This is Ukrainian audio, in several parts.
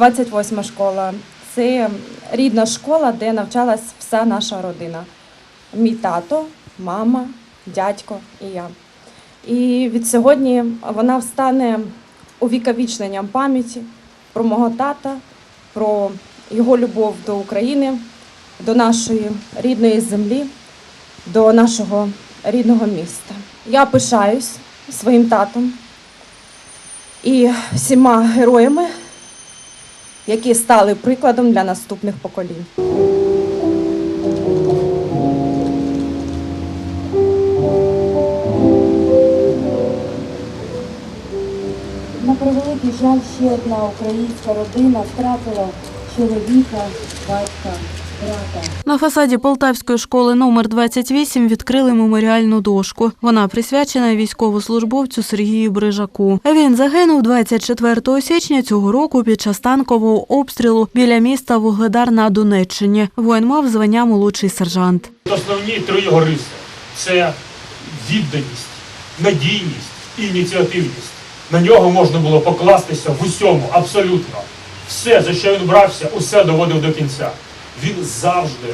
28 школа. Це рідна школа, де навчалась вся наша родина. Мій тато, мама, дядько і я. І від сьогодні вона встане увіковічненням пам'яті про мого тата, про його любов до України, до нашої рідної землі, до нашого рідного міста. Я пишаюсь своїм татом і всіма героями, які стали прикладом для наступних поколінь. На превеликий жаль, ще одна українська родина втратила чоловіка, батька. На фасаді Полтавської школи номер 28 відкрили меморіальну дошку. Вона присвячена військовослужбовцю Сергію Брижаку. Він загинув 24 січня цього року під час танкового обстрілу біля міста Вугледар на Донеччині. Воїн мав звання молодший сержант. Основні три його риси це відданість, надійність і ініціативність. На нього можна було покластися в усьому, абсолютно. Все, за що він брався, усе доводив до кінця. Він завжди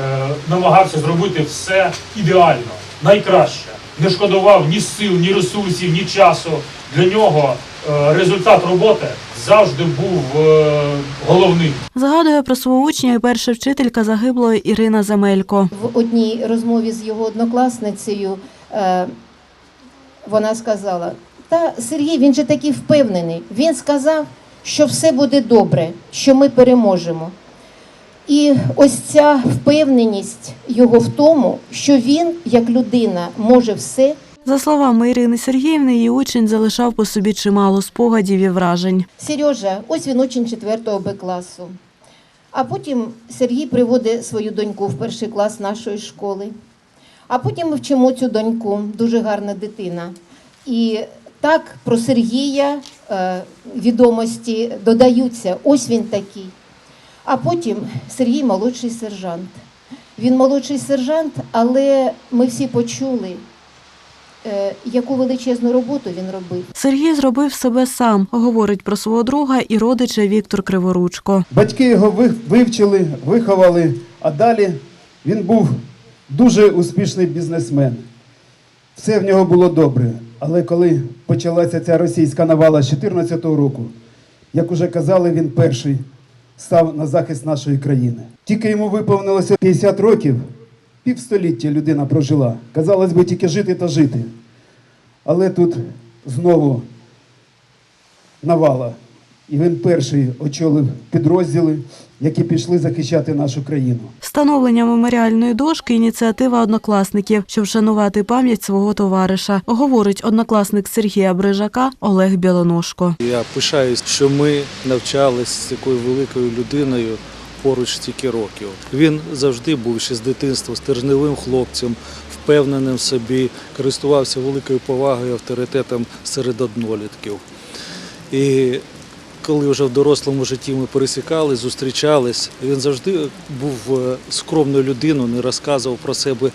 е, намагався зробити все ідеально, найкраще. Не шкодував ні сил, ні ресурсів, ні часу. Для нього е, результат роботи завжди був е, головним. Згадує про свого учня і перша вчителька загиблої Ірина Земелько. В одній розмові з його однокласницею е, вона сказала: Та Сергій, він же такий впевнений. Він сказав, що все буде добре, що ми переможемо. І ось ця впевненість його в тому, що він, як людина, може все. За словами Ірини Сергіївни, її учень залишав по собі чимало спогадів і вражень. Сережа, ось він учень 4 Б класу. А потім Сергій приводить свою доньку в перший клас нашої школи. А потім ми вчимо цю доньку, дуже гарна дитина. І так про Сергія е, відомості додаються. Ось він такий. А потім Сергій молодший сержант. Він молодший сержант, але ми всі почули, е, яку величезну роботу він робив. Сергій зробив себе сам, говорить про свого друга і родича Віктор Криворучко. Батьки його ви- вивчили, виховали, а далі він був дуже успішний бізнесмен. Все в нього було добре. Але коли почалася ця російська навала з 2014 року, як уже казали, він перший став на захист нашої країни. Тільки йому виповнилося 50 років, півстоліття людина прожила. Казалось би, тільки жити та жити. Але тут знову навала. І він перший очолив підрозділи, які пішли захищати нашу країну. Встановлення меморіальної дошки ініціатива однокласників, щоб вшанувати пам'ять свого товариша, говорить однокласник Сергія Брижака Олег Білоножко. Я пишаюсь, що ми навчались з такою великою людиною поруч стільки років. Він завжди був ще з дитинства стержневим хлопцем, впевненим в собі, користувався великою повагою, і авторитетом серед однолітків. І коли вже в дорослому житті ми пересікали, зустрічались, він завжди був е, скромною людиною, не розказував про себе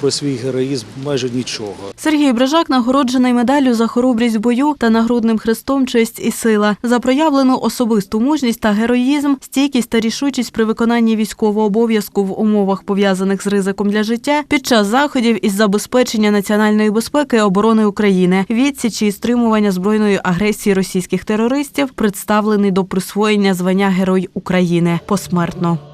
про свій героїзм майже нічого. Сергій Брижак нагороджений медаллю за хоробрість в бою та нагрудним хрестом честь і сила за проявлену особисту мужність та героїзм, стійкість та рішучість при виконанні військового обов'язку в умовах пов'язаних з ризиком для життя під час заходів із забезпечення національної безпеки і оборони України, відсічі і стримування збройної агресії російських терористів, представлений до присвоєння звання Герой України посмертно.